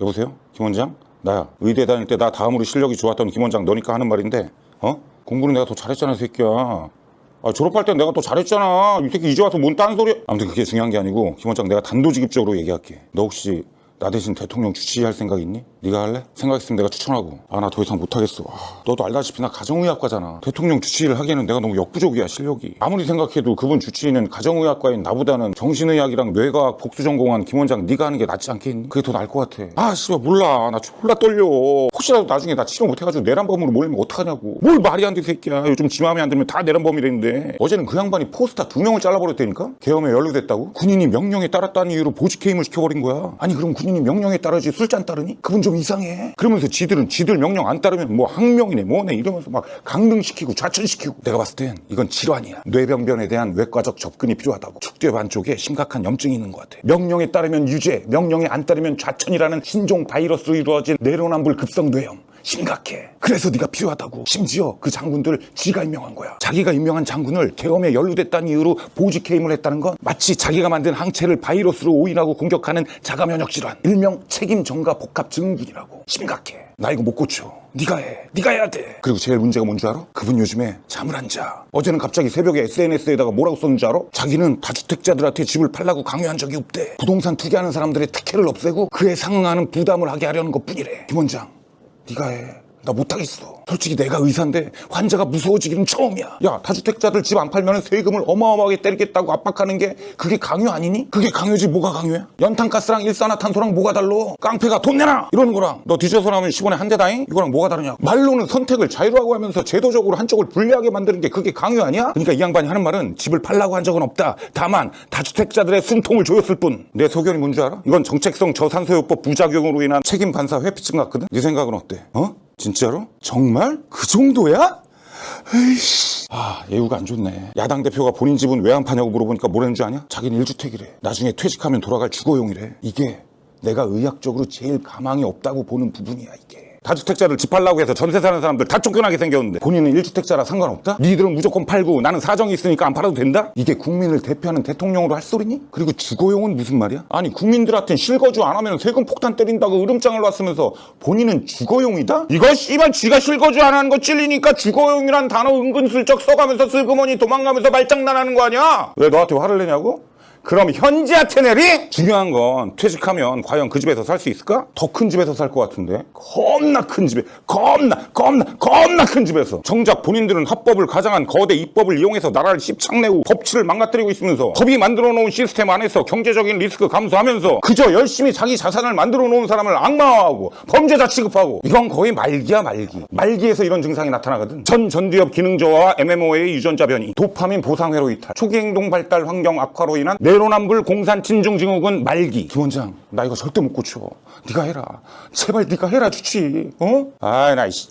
여보세요? 김 원장? 나야. 의대 다닐 때 나 다음으로 실력이 좋았던 김 원장 너니까 하는 말인데, 어? 공부는 내가 더 잘했잖아, 이 새끼야. 아, 졸업할 땐 내가 더 잘했잖아. 이 새끼 이제 와서 뭔 딴 소리야. 아무튼 그게 중요한 게 아니고, 김 원장 내가 단도직입적으로 얘기할게. 너 혹시 나 대신 대통령 주치할 생각 있니? 네가 할래? 생각했으면 내가 추천하고. 아, 나 더 이상 못하겠어. 아, 너도 알다시피 나 가정의학과잖아. 대통령 주치의를 하기에는 내가 너무 역부족이야, 실력이. 아무리 생각해도 그분 주치의는 가정의학과인 나보다는 정신의학이랑 뇌과학 복수 전공한 김 원장 네가 하는 게 낫지 않겠니? 그게 더 나을 것 같아. 아, 씨발 몰라. 나 졸라 떨려. 혹시라도 나중에 나 치료 못해가지고 내란범으로 몰리면 어떡하냐고. 뭘 말이 안 돼, 새끼야. 요즘 지 마음에 안 들면 다 내란범이랬는데. 어제는 그 양반이 포스타 두 명을 잘라버렸다니까? 계엄에 연루됐다고? 군인이 명령에 따랐다는 이유로 보직 해임을 시켜버린 거야. 아니, 그럼 군 인이 명령에 따르지 술잔 따르니? 그분 좀 이상해. 그러면서 지들은 지들 명령 안 따르면 뭐 항명이네 뭐네 이러면서 막 강등시키고 좌천시키고. 내가 봤을 땐 이건 질환이야. 뇌병변에 대한 외과적 접근이 필요하다고. 축대 반쪽에 심각한 염증이 있는 것 같아. 명령에 따르면 유죄, 명령에 안 따르면 좌천이라는 신종 바이러스로 이루어진 내로남불 급성 뇌염. 심각해. 그래서 네가 필요하다고. 심지어 그 장군들 지가 임명한 거야. 자기가 임명한 장군을 계엄에 연루됐다는 이유로 보직 해임을 했다는 건 마치 자기가 만든 항체를 바이러스로 오인하고 공격하는 자가 면역 질환, 일명 책임 전가 복합 증후군이라고. 심각해. 나 이거 못 고쳐. 네가 해. 네가 해야 돼. 그리고 제일 문제가 뭔 줄 알아? 그분 요즘에 잠을 안 자. 어제는 갑자기 새벽에 SNS에다가 뭐라고 썼는지 알아? 자기는 다주택자들한테 집을 팔라고 강요한 적이 없대. 부동산 투기하는 사람들의 특혜를 없애고 그에 상응하는 부담을 하게 하려는 것뿐이래. 김 원장, 네가 해. 나 못하겠어. 솔직히 내가 의사인데 환자가 무서워지기는 처음이야. 야, 다주택자들 집 안 팔면 세금을 어마어마하게 때리겠다고 압박하는 게 그게 강요 아니니? 그게 강요지 뭐가 강요야? 연탄가스랑 일산화탄소랑 뭐가 달라? 깡패가 돈 내놔! 이러는 거랑 너 뒤져서 나면 10원에 한 대다잉? 이거랑 뭐가 다르냐? 말로는 선택을 자유라고 하면서 제도적으로 한쪽을 불리하게 만드는 게 그게 강요 아니야? 그러니까 이 양반이 하는 말은 집을 팔라고 한 적은 없다. 다만 다주택자들의 숨통을 조였을 뿐. 내 소견이 뭔지 알아? 이건 정책성 저산소요법 부작용으로 인한 책임 반사 회피증 같거든? 네 생각은 어때? 어? 진짜로? 정말? 그 정도야? 에이씨. 아, 예우가 안 좋네. 야당 대표가 본인 집은 왜 안 파냐고 물어보니까 뭐라는 줄 아냐? 자기는 1주택이래. 나중에 퇴직하면 돌아갈 주거용이래. 이게 내가 의학적으로 제일 가망이 없다고 보는 부분이야, 이게. 다주택자를 집 팔라고 해서 전세 사는 사람들 다 쫓겨나게 생겼는데 본인은 1주택자라 상관없다? 니들은 무조건 팔고 나는 사정이 있으니까 안 팔아도 된다? 이게 국민을 대표하는 대통령으로 할 소리니? 그리고 주거용은 무슨 말이야? 아니 국민들한테 실거주 안 하면 세금 폭탄 때린다고 으름장을 놨으면서 본인은 주거용이다? 이거 씨발 쥐가 실거주 안 하는 거 찔리니까 주거용이란 단어 은근슬쩍 써가면서 슬그머니 도망가면서 말장난하는 거 아니야? 왜 너한테 화를 내냐고? 그럼 현지한테 내리? 중요한 건 퇴직하면 과연 그 집에서 살 수 있을까? 더 큰 집에서 살 것 같은데. 겁나 큰 집에 겁나 겁나 겁나 큰 집에서. 정작 본인들은 합법을 가장한 거대 입법을 이용해서 나라를 씹창내고 법치를 망가뜨리고 있으면서 법이 만들어 놓은 시스템 안에서 경제적인 리스크 감수하면서 그저 열심히 자기 자산을 만들어 놓은 사람을 악마화하고 범죄자 취급하고. 이건 거의 말기야 말기. 말기에서 이런 증상이 나타나거든. 전 전두엽 기능 저하와 MMO의 유전자 변이 도파민 보상회로 이탈 초기 행동 발달 환경 악화로 인한 내로남불 공산 친중 증후군 말기. 김 원장 나 이거 절대 못 고쳐. 네가 해라. 제발 네가 해라 주치. 어? 아이 나 이씨.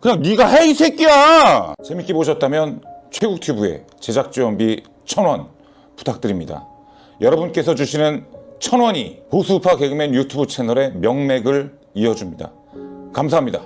그냥 네가 해 이 새끼야! 재밌게 보셨다면 최국튜브에 제작 지원비 천원 부탁드립니다. 여러분께서 주시는 천원이 보수파 개그맨 유튜브 채널의 명맥을 이어줍니다. 감사합니다